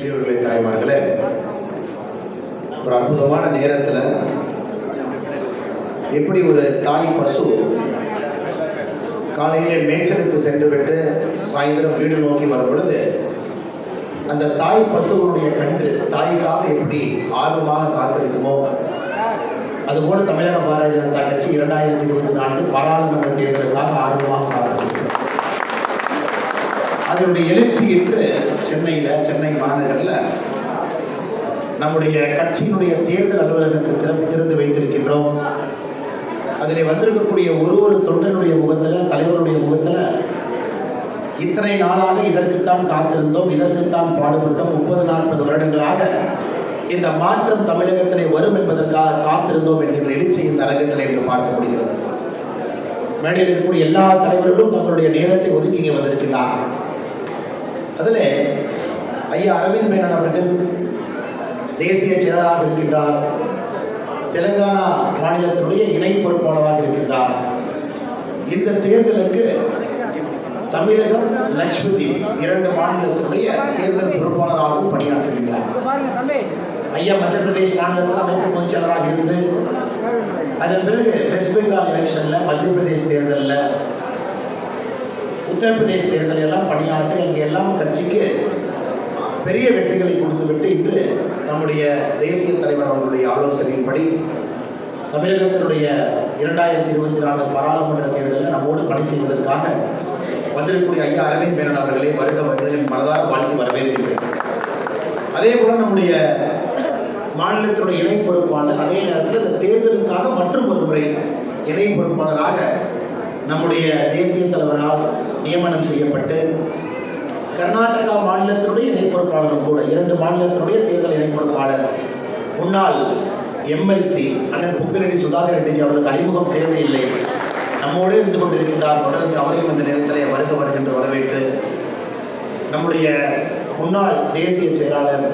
பெரியவர்களே தாய்மார்களே ஒரு அற்புதமான நேரத்தில் எப்படி ஒரு தாய் பசு காலையிலே மேய்ச்சலுக்கு சென்றுவிட்டு சாயந்தரம் வீடு நோக்கி வரும் பொழுது அந்த தாய் பசுவனுடைய கன்று தாய்க்காக எப்படி ஆர்வமாக காத்திருக்குமோ அதுபோல தமிழக பாரதிய ஜனதா கட்சி இரண்டாயிரத்தி இருபத்தி நான்கு பாராளுமன்ற தேர்தலுக்காக ஆர்வமாக காத்திருக்கும் அதனுடைய எழுச்சி என்று சென்னையில் சென்னை மாநகரில் நம்முடைய கட்சியினுடைய தேர்தல் அலுவலகத்தை திறந்து திறந்து வைத்திருக்கின்றோம். அதில் வந்திருக்கக்கூடிய ஒரு ஒரு தொண்டனுடைய முகத்தில் தலைவருடைய முகத்தில் இத்தனை நாளாக இதற்குத்தான் காத்திருந்தோம் இதற்குத்தான் பாடுபட்டோம். முப்பது நாற்பது வருடங்களாக இந்த மாற்றம் தமிழகத்திலே வரும் என்பதற்காக காத்திருந்தோம் என்கின்ற எழுச்சி இந்த அரங்கத்தில் என்று பார்க்க முடிகிறது. மேடையில் இருக்கக்கூடிய எல்லா தலைவர்களும் தங்களுடைய நேரத்தை ஒதுக்கி வந்திருக்கிறார்கள் அதில் ஐயா அரவிந்த் மேனன் அவர்கள் தேசிய செயலராக இருக்கின்றார். தெலுங்கானா மாநிலத்தினுடைய இணை பொறுப்பாளராக இருக்கின்றார். இந்த தேர்தலுக்கு தமிழகம் லட்சுமதீப் இரண்டு மாநிலத்தினுடைய தேர்தல் பொறுப்பாளராகவும் பணியாற்றுகின்றார். ஐயா மத்திய பிரதேஷ் மாநிலத்தில் அமைப்பு பொதுச் செயலராக இருந்து அதன் பிறகு வெஸ்ட் பெங்கால் எலெக்ஷனில் மத்திய பிரதேஷ் தேர்தலில் உத்தரப்பிரதேச தேர்தல் எல்லாம் பணியாற்றி இங்கே எல்லாம் கட்சிக்கு பெரிய வெற்றிகளை கொடுத்துவிட்டு இன்று நம்முடைய தேசிய தலைவர் அவர்களுடைய ஆலோசனையின்படி தமிழகத்தினுடைய இரண்டாயிரத்தி இருபத்தி நாலு பாராளுமன்ற தேர்தலில் நம்மோடு பணி செய்வதற்காக வந்திருக்கக்கூடிய ஐயா அரவிந்த் மேனன் அவர்களே வருக வருக என் வாழ்த்து வரவேற்கின்றேன். அதே போல நம்முடைய மாநிலத்தினுடைய இணை பொறுப்பாளர் அதே நேரத்தில் இந்த தேர்தலுக்காக மற்றும் ஒரு முறை இணை பொறுப்பாளராக நம்முடைய தேசிய தலைவரால் நியமனம் செய்யப்பட்டு கர்நாடகா மாநிலத்தினுடைய இணை பொறுப்பாளரும் கூட இரண்டு மாநிலத்தினுடைய தேர்தல் இணை பொறுப்பாளர். முன்னாள் எம்எல்சி அண்ணன் புக்கிரெட்டி சுதாகர் ரெட்டிஜி அவர்களுக்கு அறிமுகம் தேவையில்லை. நம்மோடு இருந்து கொண்டிருக்கின்றார் தொடர்ந்து அவரையும் இந்த நேரத்திலே வருக வருகின்ற வரவேற்று நம்முடைய முன்னாள் தேசிய செயலாளர்.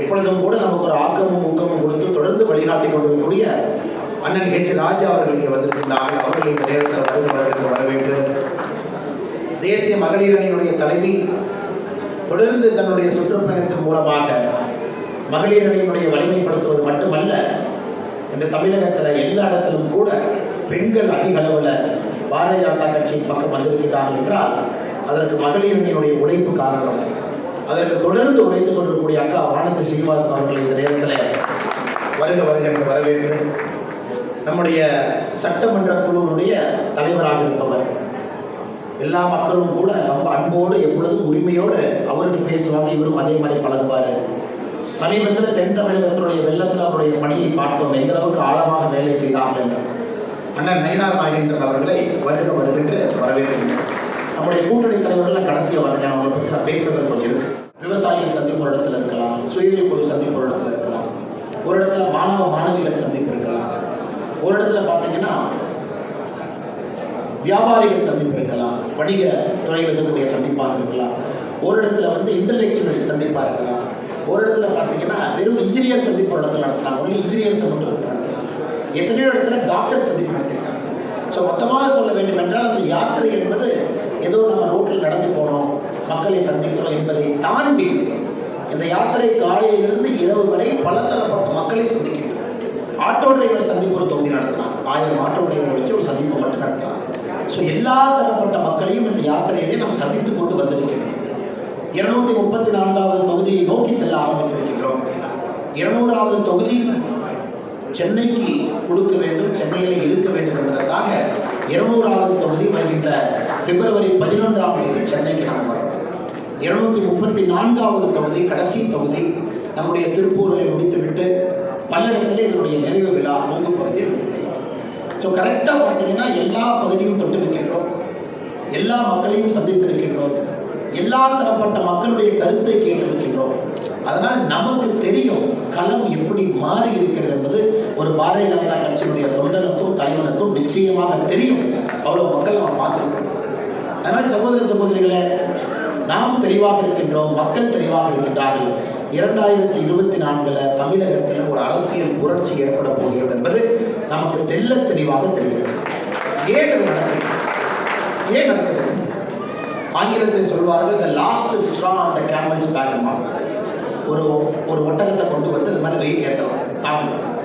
எப்பொழுதும் கூட நமக்கு ஒரு ஆக்கமும் ஊக்கமும் கொடுத்து தொடர்ந்து வழிகாட்டி கொண்டிருக்கக்கூடிய அண்ணன் ஹெச் ராஜா அவர்கள் இங்கே வந்திருக்கின்றார்கள். அவர்கள் இந்த நேரத்தில் வருக வருகின்ற வரவேற்று தேசிய மகளிர் அணியினுடைய தலைவி தொடர்ந்து தன்னுடைய சுற்றுப்பயணத்தின் மூலமாக மகளிர் அணியினுடைய வலிமைப்படுத்துவது மட்டுமல்ல இந்த தமிழகத்தில் எல்லா இடத்திலும் கூட பெண்கள் அதிக அளவில் பாரதிய ஜனதா கட்சியின் பக்கம் வந்திருக்கிறார்கள் என்றால் அதற்கு மகளிர் அணியினுடைய உழைப்பு காரணம். அதற்கு தொடர்ந்து உழைத்துக் கொண்டிருக்கக்கூடிய அக்கா வானதி சீனிவாசன் அவர்கள் இந்த நேரத்தில் வருக வருக என்று வரவேற்று நம்முடைய சட்டமன்ற குழுவினுடைய தலைவராக இருப்பவர் எல்லா மக்களும் கூட ரொம்ப அன்போடு எப்பொழுதும் உரிமையோடு அவர்கிட்ட பேசுவாங்க. இவரும் அதே மாதிரி பழகுவார். சமீபத்தில் தென் தமிழகத்தினுடைய வெள்ளத்தில் அவருடைய பணியை பார்த்தோம். எந்த அளவுக்கு ஆழமாக வேலை செய்தார்கள் என்று. அண்ணன் நயினார் நாகேந்திரன் அவர்களை வருக வருகின்ற வரவேற்கின்றனர் நம்முடைய கூட்டணி தலைவர்கள் கடைசியாக வரேன். அவங்களை பற்றி நான் பேசுறது கொஞ்சம் இருக்கு. விவசாயிகள் சந்திப்பு ஒரு இடத்துல இருக்கலாம். சுயதை குழு சந்திப்பு ஒரு இடத்துல இருக்கலாம். ஒரு இடத்துல மாணவ மாணவிகள் சந்திப்பு இருக்கலாம். ஒரு இடத்துல பார்த்தீங்கன்னா வியாபாரிகள் சந்திப்பு இருக்கலாம் வணிக துறையில் இருக்கக்கூடிய சந்திப்பாக இருக்கலாம் ஒரு இடத்துல வந்து இன்டலெக்சுவல் சந்திப்பாக இருக்கலாம். ஒரு இடத்துல பார்த்தீங்கன்னா வெறும் இன்ஜினியர் சந்திப்பு ஒரு இடத்துல நடத்தலாம். ஒன்லி இன்ஜினியர் மட்டும் நடத்தலாம். எத்தனையோ இடத்துல டாக்டர் சந்திப்பு நடத்திருக்காங்க. ஸோ மொத்தமாக சொல்ல வேண்டும் என்றால் அந்த யாத்திரை என்பது ஏதோ நம்ம ரோட்டில் நடந்து போனோம் மக்களை சந்திக்கிறோம் என்பதை தாண்டி இந்த யாத்திரை காலையிலிருந்து இரவு வரை பலதரப்பட்ட மக்களை சந்திக்கின்றோம். ஆட்டோ டிரைவர் சந்திப்பு ஒரு தொகுதி நடத்தலாம். ஆயிரம் ஆட்டோ டிரைவர் வச்சு ஒரு சந்திப்பு மட்டும் நடத்தலாம். ஸோ எல்லா தரப்பட்ட மக்களையும் இந்த யாத்திரையிலே நாம் சந்தித்து கொண்டு வந்திருக்கிறோம். இருநூத்தி முப்பத்தி நான்காவது தொகுதியை நோக்கி செல்ல ஆரம்பித்திருக்கின்றோம். இருநூறாவது தொகுதி சென்னைக்கு கொடுக்க வேண்டும் சென்னையிலே இருக்க வேண்டும் என்பதற்காக இருநூறாவது தொகுதி வருகின்ற பிப்ரவரி பதினொன்றாம் தேதி சென்னைக்கு நாம் வரோம். இருநூத்தி முப்பத்தி நான்காவது தொகுதி கடைசி தொகுதி நம்முடைய திருப்பூரில் முடித்துவிட்டு பல்லடத்திலே இதனுடைய நிறைவு விழா மூங்கு பகுதியில் இருக்குது ஸோ கரெக்டாக பார்த்தீங்கன்னா எல்லா பகுதியும் தொட்டிருக்கின்றோம் எல்லா மக்களையும் சந்தித்திருக்கின்றோம் எல்லா தரப்பட்ட மக்களுடைய கருத்தை கேட்டிருக்கின்றோம் அதனால் நமக்கு தெரியும் களம் எப்படி மாறி இருக்கிறது என்பது ஒரு பாரதிய ஜனதா கட்சியினுடைய தொண்டனுக்கும் தலைவனுக்கும் நிச்சயமாக தெரியும். அவ்வளவு மக்கள் நம்ம பார்த்துருக்கோம். அதனால் சகோதர சகோதரிகளே நாம் தெளிவாக இருக்கின்றோம் மக்கள் தெளிவாக இருக்கின்றார்கள். இரண்டாயிரத்தி இருபத்தி நான்கில் தமிழகத்தில் ஒரு அரசியல் புரட்சி ஏற்பட போகிறது என்பது நமக்கு தெல்ல தெளிவாக தெரிகிறது. ஏன் இது நடக்குது? ஏன் நடக்குது? ஆங்கிலத்தில் சொல்வார்கள் த லாஸ்ட் ஸ்ட்ரா அந்த த கேமல்ஸ் பேக் ஒரு ஒரு ஒட்டகத்தை கொண்டு வந்து இது மாதிரி வெயிட் ஏற்றலாம். தாங்கும்.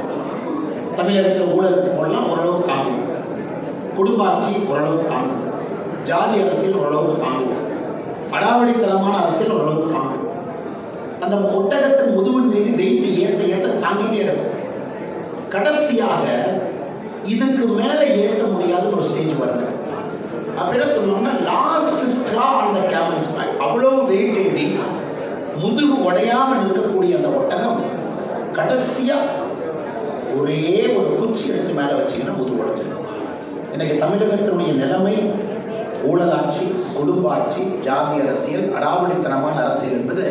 தமிழகத்தில் ஊழல் போடலாம் ஓரளவு தாங்கும். குடும்ப ஆட்சி ஓரளவு தாங்கும். ஜாதி அரசியல் ஓரளவுக்கு தாங்கும். அடாவடித்தனமான அரசியல் ஓரளவுக்கு தாங்கும். அந்த ஒட்டகத்தின் முதுவின் மீது வெயிட் ஏற்ற ஏற்ற தாங்கிட்டே இருக்கும். கடைசியாக இதுக்கு மேலே ஏற்ற முடியாத ஒரு ஸ்டேஜ் வருங்க அப்ப என்ன சொல்லுவாங்கன்னா லாஸ்ட் ஸ்ட்ரா அந்த கேமல்ஸ் பேக் அவ்வளோ வெயிட் ஏறி முதுகு உடையாமல் நிற்கக்கூடிய அந்த ஒட்டகம் கடைசியாக ஒரே ஒரு குச்சி எடுத்து மேலே வச்சிங்கன்னா முதுகு உடைச்சிடும் இன்னைக்கு தமிழகத்தினுடைய நிலைமை ஊழலாட்சி குடும்ப ஆட்சி ஜாதி அரசியல் அடாவடித்தனமான அரசியல் என்பது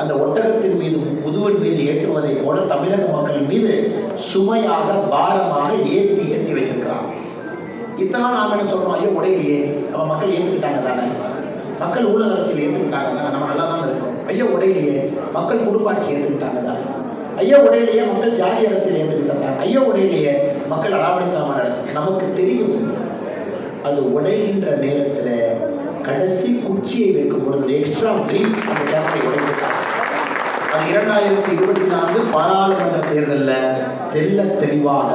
அந்த ஒட்டகத்தின் மீது முதுவன் மீது ஏற்றுவதை போல தமிழக மக்கள் மீது சுமையாக பாரமாக ஏற்றி ஏற்றி வச்சிருக்கிறாங்க. இத்தனை நாம் என்ன சொல்றோம்? ஐயோ உடையிலையே நம்ம மக்கள் ஏற்றுக்கிட்டாங்க தானே. மக்கள் ஊழல் அரசியல் ஏற்றுக்கிட்டாங்க தானே. நம்ம நல்லா தானே இருக்கோம். ஐயோ உடையிலையே மக்கள் குடும்பாட்சி ஏற்றுக்கிட்டாங்க தானே. ஐயோ உடையிலேயே மக்கள் ஜாதி அரசியல் ஏற்றுக்கிட்டாங்க ஐயோ உடையிலேயே மக்கள் அடாவடித்தனமான அரசு நமக்கு தெரியும். அது உடைகின்ற நேரத்தில் கடைசி குச்சியை வைக்கும் பொழுது எக்ஸ்ட்ரா வெயிட் அந்த கேமரை உடைக்கிறாங்க அது இரண்டாயிரத்தி இருபத்தி நான்கு பாராளுமன்ற தேர்தலில் தெல்ல தெளிவாக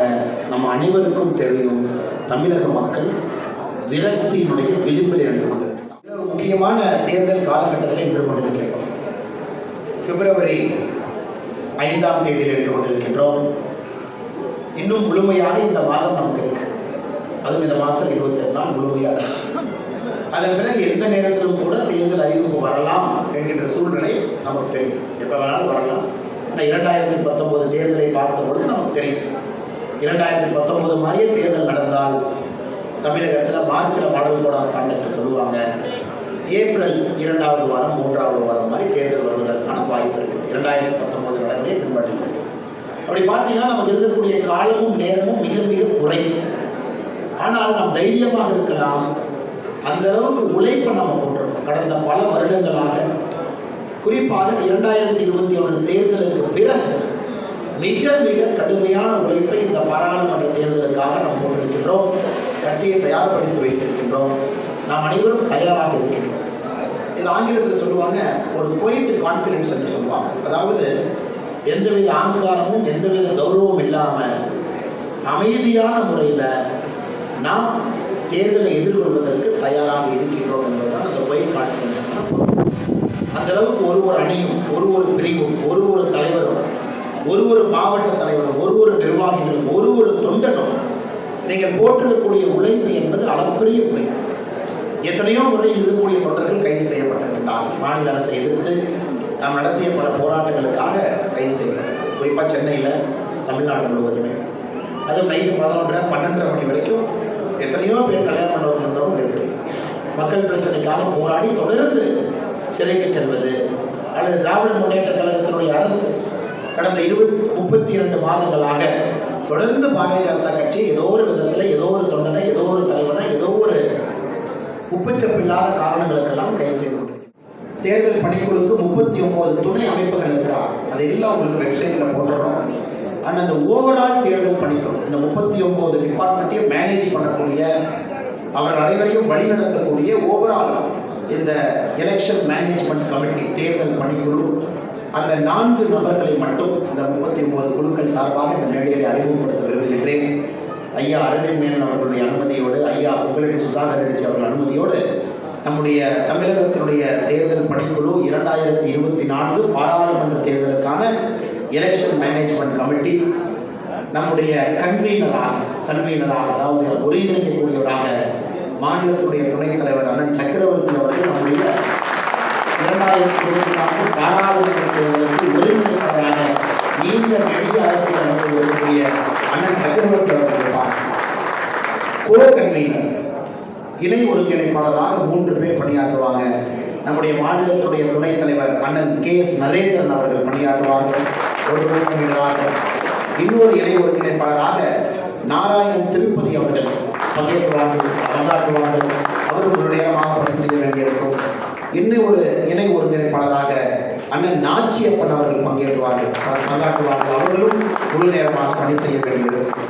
நம்ம அனைவருக்கும் தெரியும் தமிழக மக்கள் விரக்தியினுடைய விளிம்பில் நின்று கொண்டிருக்கிறார் முக்கியமான தேர்தல் காலகட்டத்தில் நின்று கொண்டிருக்கிறோம் பிப்ரவரி ஐந்தாம் தேதியில் நின்று கொண்டிருக்கின்றோம். இன்னும் முழுமையாக இந்த மாதம் நமக்கு இருக்கு. அதுவும் இந்த மாதத்தில் இருபத்தி ரெண்டு நாள் முழுமையாக அதன் பிறகு எந்த நேரத்திலும் கூட தேர்தல் அறிவிப்பு வரலாம் என்கின்ற சூழ்நிலை நமக்கு தெரியும். எப்போ வேணாலும் வரலாம். ஆனால் இரண்டாயிரத்தி பத்தொம்போது தேர்தலை பார்த்த பொழுது நமக்கு தெரியும். இரண்டாயிரத்தி பத்தொம்போது மாதிரியே தேர்தல் நடந்தால் தமிழகத்தில் மார்ச்சில் மாடல் கோட் ஆஃப் சொல்லுவாங்க. ஏப்ரல் இரண்டாவது வாரம் மூன்றாவது வாரம் மாதிரி தேர்தல் வருவதற்கான வாய்ப்பு இருக்குது இரண்டாயிரத்தி பத்தொம்போது நடைமுறையை பின்பற்றுகிறது அப்படி பார்த்தீங்கன்னா நமக்கு இருக்கக்கூடிய காலமும் நேரமும் மிக மிக குறைவு. ஆனால் நாம் தைரியமாக இருக்கலாம். அந்த அளவுக்கு உழைப்பை நம்ம போட்டிருக்கோம் கடந்த பல வருடங்களாக குறிப்பாக இரண்டாயிரத்தி இருபத்தி ஒன்று தேர்தலுக்கு பிறகு மிக மிக கடுமையான உழைப்பை இந்த பாராளுமன்ற தேர்தலுக்காக நாம் போட்டிருக்கின்றோம். கட்சியை தயார்படுத்தி வைத்திருக்கின்றோம். நாம் அனைவரும் தயாராக இருக்கின்றோம். இது ஆங்கிலத்தில் சொல்லுவாங்க ஒரு குவைட் கான்ஃபிடன்ஸ் என்று சொல்லுவாங்க. அதாவது எந்தவித ஆங்காரமும் எந்தவித கௌரவம் இல்லாமல் அமைதியான முறையில் நாம் தேர்தலை எதிர்கொள்வதற்கு தயாராக இருக்கின்றோம் என்பதுதான் அந்த ஒயிட் கான்ஃபிடன்ஸ் அந்த அளவுக்கு ஒரு ஒரு அணியும் ஒரு ஒரு பிரிவும் ஒரு ஒரு தலைவரும் ஒரு ஒரு மாவட்ட தலைவரும் ஒரு ஒரு நிர்வாகிகளும் ஒரு ஒரு தொண்டனும் நீங்கள் போற்றக்கூடிய உழைப்பு என்பது அளப்பரிய உழைப்பு. எத்தனையோ முறை இருக்கக்கூடிய தொண்டர்கள் கைது செய்யப்பட்டிருக்கின்றார்கள். மாநில அரசை எதிர்த்து நாம் நடத்திய பல போராட்டங்களுக்காக கைது செய்யப்பட்டது. குறிப்பாக சென்னையில் தமிழ்நாடு முழுவதுமே. அதுவும் நைட்டு பதினொன்றரை பன்னெண்டரை மணி வரைக்கும் எத்தனையோ பேர் கல்யாணம் மண்டபம் வந்தவங்க இருக்குது மக்கள் பிரச்சனைக்காக போராடி தொடர்ந்து சிறைக்கு செல்வது அல்லது திராவிட முன்னேற்ற கழகத்தினுடைய அரசு கடந்த இருபத்தி முப்பத்தி இரண்டு மாதங்களாக தொடர்ந்து பாரதிய ஜனதா கட்சி ஏதோ ஒரு விதத்தில் ஏதோ ஒரு தொண்டனை ஏதோ ஒரு தலைவனை ஏதோ ஒரு உப்புச்சப்பில்லாத காரணங்களுக்கெல்லாம் கைது செய்து தேர்தல் பணிக்குழுக்கு முப்பத்தி ஒன்பது துணை அமைப்புகள் இருக்கிறார் அதையெல்லாம் உங்களுக்கு வெப்சைட்டில் போட்டுறோம். ஆனால் அந்த ஓவரால் தேர்தல் பணிக்குழு இந்த முப்பத்தி ஒன்பது டிபார்ட்மெண்ட்டையும் மேனேஜ் பண்ணக்கூடிய அவர் அனைவரையும் வழிநடத்தக்கூடிய ஓவரால் இந்த எலெக்ஷன் மேனேஜ்மெண்ட் கமிட்டி தேர்தல் பணிக்குழு அந்த நான்கு நபர்களை மட்டும் இந்த முப்பத்தி ஒன்பது குழுக்கள் சார்பாக இந்த மேடையை அறிமுகப்படுத்த விரும்புகின்றேன். ஐயா அரவிந்த் மேனன் அவர்களுடைய அனுமதியோடு ஐயா உங்களுடைய சுதாகர் ரெட்டி அவர்கள் அனுமதியோடு நம்முடைய தமிழகத்தினுடைய தேர்தல் பணிக்குழு இரண்டாயிரத்தி இருபத்தி நான்கு பாராளுமன்ற தேர்தலுக்கான எலெக்ஷன் மேனேஜ்மெண்ட் கமிட்டி நம்முடைய கன்வீனராக கன்வீனராக அதாவது ஒருங்கிணைக்கக்கூடியவராக மாநிலத்துடைய துணைத் தலைவர் அண்ணன் சக்கரவர்த்தி அவர்கள் நம்முடைய இரண்டாயிரத்தி இருபத்தி நான்கு பாராளுமன்ற தேர்தலுக்கு ஒருங்கிணைப்பாளராக நீண்ட நடிக அரசியல் அனுபவம் இருக்கக்கூடிய அண்ணன் சக்கரவர்த்தி அவர்கள் இருப்பார் கோ கன்வீனர் இணை ஒருங்கிணைப்பாளராக மூன்று பேர் பணியாற்றுவாங்க. நம்முடைய மாநிலத்துடைய துணைத் தலைவர் அண்ணன் கே எஸ் நரேந்திரன் அவர்கள் பணியாற்றுவார்கள் ஒரு ஒருங்கிணைப்பாளராக இன்னொரு இணை ஒருங்கிணைப்பாளராக நாராயணன் திருப்பதி அவர்கள் பங்கேற்றுவார்கள் பங்காற்றுவார்கள் அவர் ஒரு நேரமாக பணி செய்ய வேண்டியிருக்கும். இன்னும் ஒரு இணை ஒருங்கிணைப்பாளராக அண்ணன் நாச்சியப்பன் அவர்கள் பங்கேற்றுவார்கள். பங்காற்றுவார்கள். அவர்களும் முழு நேரமாக பணி செய்ய வேண்டியிருக்கும்.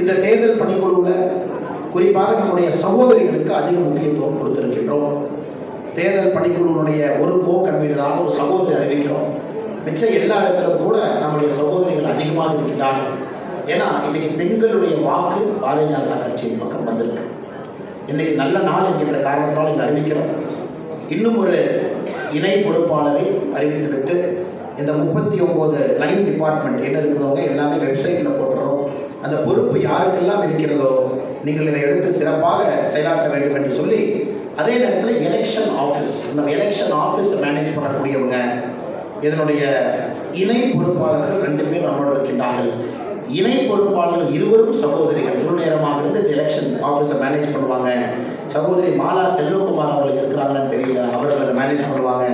இந்த தேர்தல் பணிக்குழுவில் குறிப்பாக நம்முடைய சகோதரிகளுக்கு அதிக முக்கியத்துவம் கொடுத்திருக்கின்றோம். தேர்தல் பணிக்குழுவினுடைய ஒரு கோ கன்வீனராக ஒரு சகோதரி அறிவிக்கிறோம். மிச்ச எல்லா இடத்துல கூட நம்முடைய சகோதரிகள் அதிகமாக இருக்கிறார்கள் ஏன்னா இன்னைக்கு பெண்களுடைய வாக்கு பாரதிய ஜனதா கட்சியின் பக்கம் வந்திருக்கு. இன்னைக்கு நல்ல நாள் என்கின்ற காரணத்தால் இதை அறிவிக்கிறோம். இன்னும் ஒரு இணை பொறுப்பாளரை அறிவித்துவிட்டு இந்த முப்பத்தி ஒம்பது லைன் டிபார்ட்மெண்ட் என்ன இருக்கிறவங்க எல்லாமே வெப்சைட்டில் போட்டுறோம். அந்த பொறுப்பு யாருக்கெல்லாம் இருக்கிறதோ நீங்கள் இதை எடுத்து சிறப்பாக செயலாற்ற வேண்டும் என்று சொல்லி அதே நேரத்தில் எலெக்ஷன் ஆஃபீஸ் நம்ம எலெக்ஷன் ஆஃபீஸ் மேனேஜ் பண்ணக்கூடியவங்க இதனுடைய இணை பொறுப்பாளர்கள் ரெண்டு பேர் நம்மளோட இருக்கின்றார்கள். இணை பொறுப்பாளர்கள் இருவரும் சகோதரிகள். முழு நேரமாக இருந்து இந்த எலெக்ஷன் ஆஃபீஸை மேனேஜ் பண்ணுவாங்க. சகோதரி மாலா செல்வகுமார் அவர்கள் இருக்கிறாங்கன்னு தெரியல. அவர்கள் அதை மேனேஜ் பண்ணுவாங்க.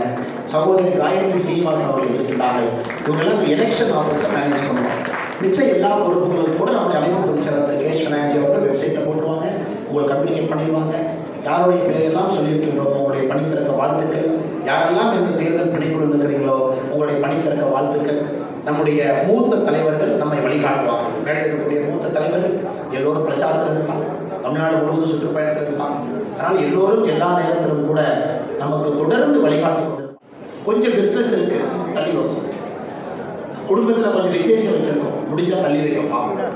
சகோதரி காயத்ரி ஸ்ரீனிவாசன் அவர்கள் இருக்கின்றார்கள். இவங்கெல்லாம் எலெக்ஷன் ஆஃபீஸை மேனேஜ் பண்ணுவாங்க. மிச்சம் எல்லா பொறுப்புகளும் கூட நம்முடைய அமைப்பு பொதுச்செயலாளர் திரு கேஷ் பினான்சி அவர்கள் வெப்சைட்டில் போட்டுருவாங்க. உங்களை கம்யூனிகேட் பண்ணிடுவாங்க. யாருடைய பேரையெல்லாம் சொல்லியிருக்கின்றோமோ உங்களுடைய பணி சிறக்க வாழ்த்துக்கள். யாரெல்லாம் இந்த தேர்தல் பணிக்குழு இருக்கிறீங்களோ உங்களுடைய பணி வாழ்த்துக்கள். நம்முடைய மூத்த தலைவர்கள் நம்மை வழிகாட்டுவாங்க மேடையில் இருக்கக்கூடிய மூத்த தலைவர்கள் எல்லோரும் பிரச்சாரத்தில் இருப்பாங்க. தமிழ்நாடு முழுவதும் சுற்றுப்பயணத்தில் இருப்பாங்க. அதனால் எல்லோரும் எல்லா நேரத்திலும் கூட நமக்கு தொடர்ந்து வழிகாட்டு கொஞ்சம் பிஸ்னஸ் இருக்கு தள்ளி வரும் குடும்பத்தில் கொஞ்சம் விசேஷம் வச்சிருக்கோம். முடிஞ்சா தள்ளி வைக்க பார்ப்போம்.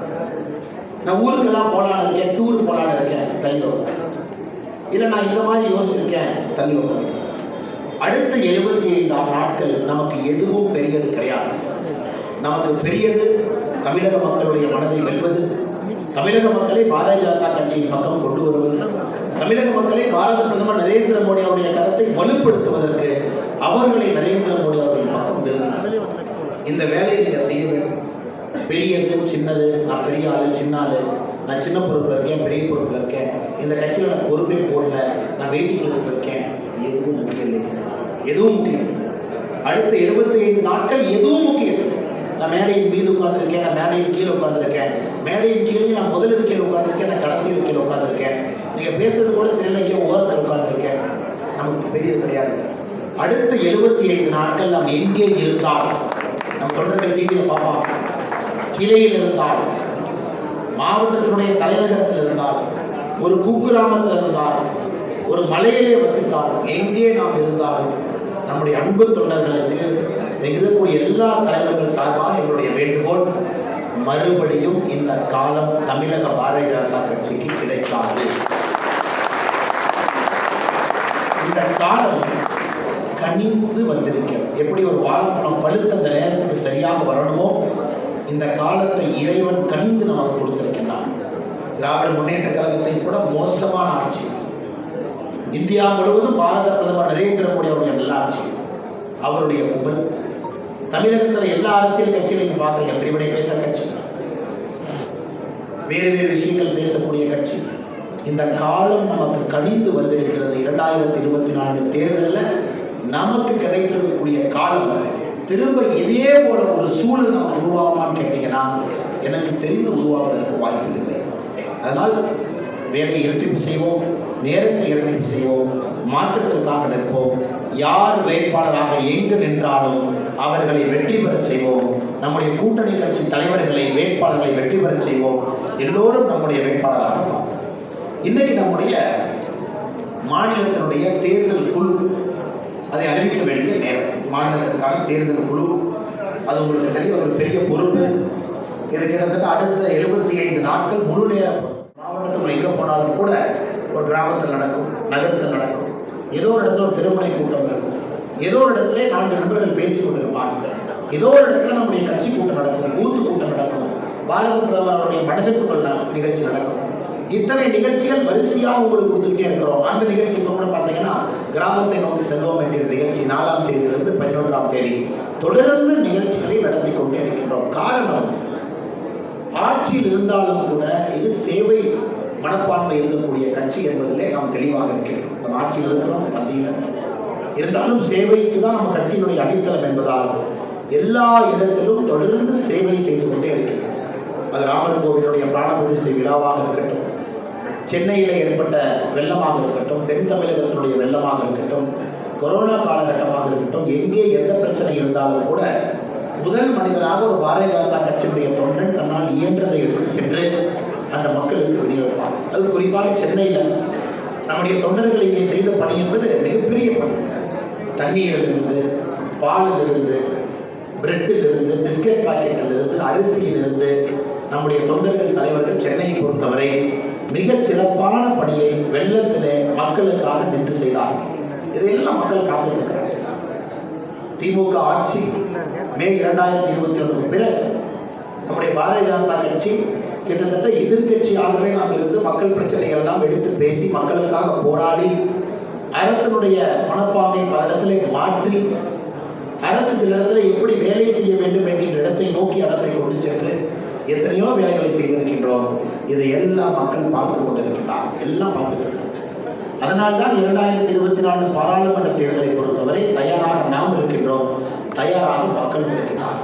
நான் ஊருக்கெல்லாம் போகலான்னு இருக்கேன் டூர் போகலான்னு இருக்கேன் தள்ளி வைப்போம். இல்லை நான் இந்த மாதிரி யோசிச்சிருக்கேன் தள்ளி வைப்போம். அடுத்த எழுபத்தி ஐந்தாம் நாட்கள் நமக்கு எதுவும் பெரியது கிடையாது. நமக்கு பெரியது தமிழக மக்களுடைய மனதை வெல்வது தமிழக மக்களை பாரதிய ஜனதா கட்சியின் பக்கம் கொண்டு வருவது தமிழக மக்களை பாரத பிரதமர் நரேந்திர மோடி அவருடைய கருத்தை வலுப்படுத்துவதற்கு அவர்களை நரேந்திர மோடி அவர்களின் பக்கம் இந்த வேலையை நீங்கள் செய்ய வேண்டும். பெரியது சின்னது நான் பெரிய ஆளு சின்ன ஆளு நான் சின்ன பொறுப்பில் இருக்கேன் பெரிய பொறுப்பில் இருக்கேன். இந்த கட்சியில் நான் பொறுப்பே போடல நான் வெயிட்டிங் லிஸ்ட்டில் இருக்கேன். எதுவும் முக்கியம் இல்லை. எதுவும் முக்கியம். அடுத்த இருபத்தி ஐந்து நாட்கள் எதுவும் முக்கியம். நான் மேடையின் மீது உட்காந்துருக்கேன் நான் மேடையின் கீழே உட்காந்துருக்கேன் மேடையின் கீழே நான் முதல் இருக்கையில் உட்காந்துருக்கேன் நான் கடைசி இருக்கையில் உட்காந்துருக்கேன் நீங்கள் பேசுறது கூட தெரியல ஓரத்தில் உட்காந்துருக்கேன் நமக்கு பெரியது கிடையாது. அடுத்த எழுபத்தி ஐந்து நாட்கள் நாம் எங்கே இருந்தால் நம் தொண்டர்கள் டிவியில் பார்ப்போம். கிளையில் இருந்தால் மாவட்டத்தினுடைய தலைநகரத்தில் இருந்தால் ஒரு குக்கிராமத்தில் இருந்தால் ஒரு மலையிலே வசித்தால் எங்கே நாம் இருந்தாலும் நம்முடைய அன்பு தொண்டர்களுக்கு இங்க இருக்கக்கூடிய எல்லா தலைவர்கள் சார்பாக எங்களுடைய வேண்டுகோள் மறுபடியும் இந்த காலம் தமிழக பாரதிய ஜனதா கட்சிக்கு கிடைக்காது. இந்த காலம் கனிந்து வந்திருக்கிறது. எப்படி ஒரு வாழைப்பழம் பழுத்த அந்த நேரத்துக்கு சரியாக வரணுமோ இந்த காலத்தை இறைவன் கனிந்து நமக்கு கொடுத்திருக்கின்றான். திராவிட முன்னேற்ற கழகத்தை கூட மோசமான ஆட்சி. இந்தியா முழுவதும் பாரத பிரதமர் நரேந்திர மோடி அவருடைய நல்லாட்சி அவருடைய புகழ். தமிழகத்தில் எல்லா அரசியல் கட்சிகளையும் பார்க்குறீங்க பிரிவினை பேசுகிற கட்சி. வேறு வேறு விஷயங்கள் பேசக்கூடிய கட்சி. இந்த காலம் நமக்கு கணிந்து வந்திருக்கிறது. இரண்டாயிரத்தி இருபத்தி நான்கு தேர்தலில் நமக்கு கிடைத்திருக்கக்கூடிய காலம் திரும்ப இதே போல ஒரு சூழல் நம்ம உருவாகுமான்னு கேட்டீங்கன்னா எனக்கு தெரிந்து உருவாவதற்கு வாய்ப்பு இல்லை. அதனால் வேலையை இரட்டிப்பு செய்வோம். நேரத்தை இரட்டிப்பு செய்வோம் மாற்றத்திற்காக நிற்போம். யார் வேட்பாளராக எங்கு நின்றாலும் அவர்களை வெற்றி பெறச் செய்வோம். நம்முடைய கூட்டணி கட்சி தலைவர்களை வேட்பாளர்களை வெற்றி பெறச் செய்வோம். எல்லோரும் நம்முடைய வேட்பாளராக இன்னைக்கு நம்முடைய மாநிலத்தினுடைய தேர்தல் குழு அதை அறிவிக்க வேண்டிய நேரம். மாநிலத்திற்கான தேர்தல் குழு அது உங்களுக்கு தெரியும் ஒரு பெரிய பொறுப்பு. இது கிட்டத்தட்ட அடுத்த எழுபத்தி ஐந்து நாட்கள் முழு நேரம் பொறுப்பு. மாவட்டத்துக்குள்ள எங்கே போனாலும் கூட ஒரு கிராமத்தில் நடக்கும் நகரத்தில் நடக்கும். ஏதோ ஒரு இடத்துல ஒரு திருமணை கூட்டம் நடக்கும். ஏதோ ஒரு இடத்துல நான்கு நண்பர்கள் பேசிக் கொண்டிருப்பார்கள் ஏதோ ஒரு இடத்துல நம்முடைய கட்சி கூட்டம் நடக்கும் கூத்து கூட்டம் நடக்கும். பாரத பிரதமருடைய மனதிற்குள் நிகழ்ச்சி நடக்கும். இத்தனை நிகழ்ச்சிகள் வரிசையாக உங்களுக்கு கொடுத்துக்கிட்டே இருக்கிறோம். அந்த நிகழ்ச்சி இப்போ கூட பார்த்தீங்கன்னா கிராமத்தை நோக்கி செல்வோம் என்கிற நிகழ்ச்சி நாலாம் தேதியிலிருந்து பதினொன்றாம் தேதி. தொடர்ந்து நிகழ்ச்சிகளை நடத்தி கொண்டே இருக்கின்றோம். காரணம் ஆட்சியில் இருந்தாலும் கூட இது சேவை மனப்பான்மை இருக்கக்கூடிய கட்சி என்பதிலே நாம் தெளிவாக இருக்கிறோம் நம்ம ஆட்சியில் இருக்கிறோம் மத்தியில் இருந்தாலும் சேவைக்கு தான் நம்ம கட்சியினுடைய அடித்தளம் என்பதால் எல்லா இடத்திலும் தொடர்ந்து சேவை செய்து கொண்டே இருக்கிறோம் அது ராமர் கோவிலுடைய பிராண பிரதிஷ்டை விழாவாக இருக்கட்டும் சென்னையில் ஏற்பட்ட வெள்ளமாக இருக்கட்டும் தென் தமிழகத்தினுடைய வெள்ளமாக இருக்கட்டும் கொரோனா காலகட்டமாக இருக்கட்டும் எங்கே எந்த பிரச்சனை இருந்தாலும் கூட முதல் மனிதனாக ஒரு பாரதிய ஜனதா கட்சியினுடைய தொண்டன் தன்னால் இயன்றதை எடுத்து சென்று அந்த மக்களுக்கு விநியோகிப்பார் அது குறிப்பாக சென்னையில் நம்முடைய தொண்டர்கள் இங்கே செய்த பணி என்பது மிகப்பெரிய பணி. தண்ணீரிலிருந்து பாலிலிருந்து பிரெட்டிலிருந்து பிஸ்கட் பாக்கெட்டிலிருந்து அரிசியிலிருந்து நம்முடைய தொண்டர்கள் தலைவர்கள் சென்னையை பொறுத்தவரை மிக சிறப்பான பணியை வெள்ளத்திலே மக்களுக்காக நின்று செய்தார்கள். இதையெல்லாம் மக்கள் காத்திருக்கிறார்கள். திமுக ஆட்சி மே இரண்டாயிரத்தி இருபத்தி ஒன்றுக்கு பிறகு நம்முடைய பாரதிய ஜனதா கட்சி கிட்டத்தட்ட எதிர்க்கட்சியாகவே நாம் இருந்து மக்கள் பிரச்சனைகள் எல்லாம் எடுத்து பேசி மக்களுக்காக போராடி அரசனுடைய மனப்பாங்கை பல இடத்துல மாற்றி அரசு சில இடத்துல எப்படி வேலை செய்ய வேண்டும் என்கின்ற இடத்தை நோக்கி அரசை கொண்டு சென்று எத்தனையோ வேலைகளை செய்திருக்கின்றோம் இதை எல்லாம் மக்கள் பார்த்து கொண்டிருக்கிறார். எல்லாம் பார்த்துக்கொண்டு அதனால் தான் இரண்டாயிரத்தி இருபத்தி நாலு பாராளுமன்ற தேர்தலை பொறுத்தவரை தயாராக நாம் இருக்கின்றோம். தயாராக மக்கள் இருக்கின்றார்